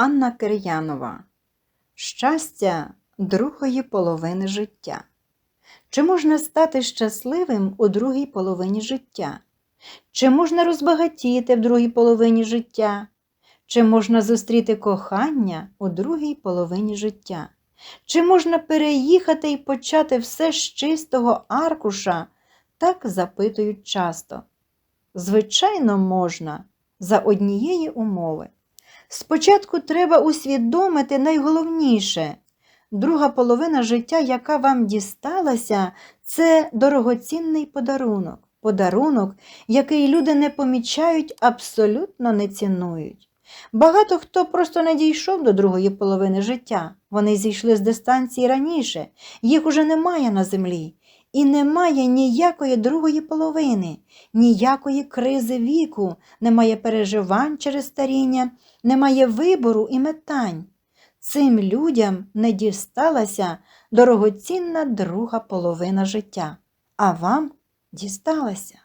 Анна Кир'янова Щастя другої половини життя. Чи можна стати щасливим у другій половині життя? Чи можна розбагатіти в другій половині життя? Чи можна зустріти кохання у другій половині життя? Чи можна переїхати і почати все з чистого аркуша? Так запитують часто. Звичайно, можна, за однієї умови. Спочатку треба усвідомити найголовніше. Друга половина життя, яка вам дісталася, це дорогоцінний подарунок. Подарунок, який люди не помічають, абсолютно не цінують. Багато хто просто не дійшов до другої половини життя. Вони зійшли з дистанції раніше, їх уже немає на землі. І немає ніякої другої половини, ніякої кризи віку, немає переживань через старіння, немає вибору і метань. Цим людям не дісталася дорогоцінна друга половина життя, а вам дісталася.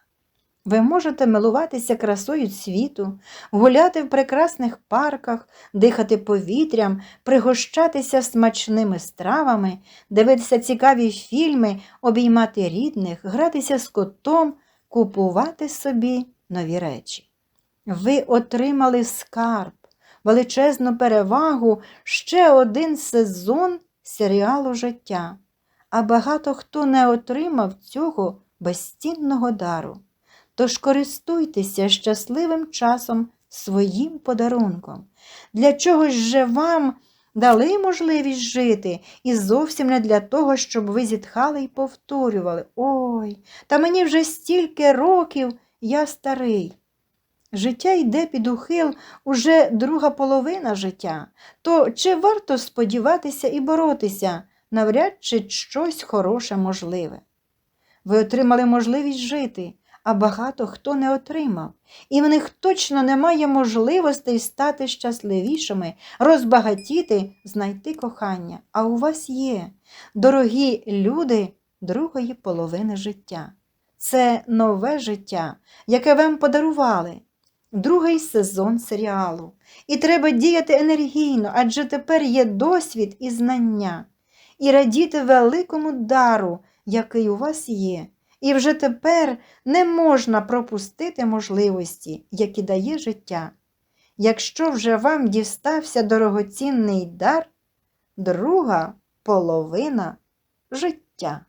Ви можете милуватися красою світу, гуляти в прекрасних парках, дихати повітрям, пригощатися смачними стравами, дивитися цікаві фільми, обіймати рідних, гратися з котом, купувати собі нові речі. Ви отримали скарб, величезну перевагу, ще один сезон серіалу життя, а багато хто не отримав цього безцінного дару. Тож користуйтеся щасливим часом своїм подарунком. Для чогось же вам дали можливість жити, і зовсім не для того, щоб ви зітхали і повторювали Ой, та мені вже стільки років, я старий. Життя йде під ухил уже друга половина життя, то чи варто сподіватися і боротися, навряд чи щось хороше можливе? Ви отримали можливість жити, а багато хто не отримав, і в них точно немає можливостей стати щасливішими, розбагатіти, знайти кохання. А у вас є, дорогі люди другої половини життя. Це нове життя, яке вам подарували. Другий сезон серіалу. І треба діяти енергійно, адже тепер є досвід і знання, і радіти великому дару, який у вас є. І вже тепер не можна пропустити можливості, які дає життя. Якщо вже вам дістався дорогоцінний дар, друга половина життя.